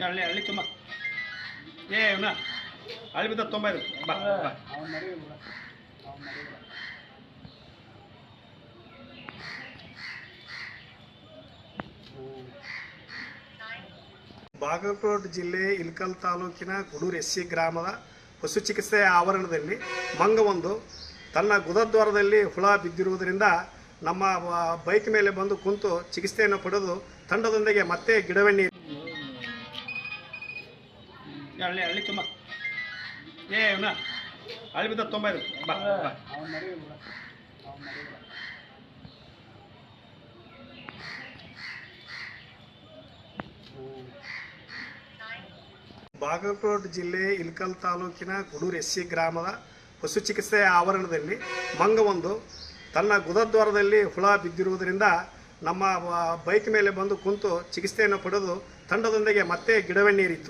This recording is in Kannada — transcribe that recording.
ಹಳ್ಳಿ ಹಳ್ಳಿ ತುಂಬ. ಏ, ಇವನ, ಹಳ್ಳಿ ಬಿದ್ದ ತುಂಬ ಬಾ ಬಾಗಲಕೋಟೆ ಜಿಲ್ಲೆ ಇಲ್ಕಲ್ ತಾಲೂಕಿನ ಗುಡೂರು ಎಸ್ ಸಿ ಗ್ರಾಮದ ಪಶು ಚಿಕಿತ್ಸೆ ಆವರಣದಲ್ಲಿ ಮಂಗವೊಂದು ತನ್ನ ಗುದದ್ವಾರದಲ್ಲಿ ಹುಳ ಬಿದ್ದಿರುವುದರಿಂದ ನಮ್ಮ ಬೈಕ್ ಮೇಲೆ ಬಂದು ಕುಂತು ಚಿಕಿತ್ಸೆಯನ್ನು ಪಡೆದು ತಂಡದೊಂದಿಗೆ ಮತ್ತೆ ಗಿಡವೆಣ್ಣೆ ಹಳ್ಳಿ ಹಳ್ಳಿ ತುಂಬ. ಏ, ಇವನ, ಹಳ್ಳಿ ಬಿದ್ದ ತುಂಬ ಇದು ಬಾ ಬಾಗಲಕೋಟೆ ಜಿಲ್ಲೆ ಇಲ್ಕಲ್ ತಾಲೂಕಿನ ಗುಡೂರು ಎಸ್ ಸಿ ಗ್ರಾಮದ ಪಶು ಚಿಕಿತ್ಸೆ ಆವರಣದಲ್ಲಿ ಮಂಗವೊಂದು ತನ್ನ ಗುದದ್ವಾರದಲ್ಲಿ ಹುಳ ಬಿದ್ದಿರುವುದರಿಂದ ನಮ್ಮ ಬೈಕ್ ಮೇಲೆ ಬಂದು ಕುಂತು ಚಿಕಿತ್ಸೆಯನ್ನು ಪಡೆದು ತಂಡದೊಂದಿಗೆ ಮತ್ತೆ ಗಿಡವೆಣ್ಣೀರಿತ್ತು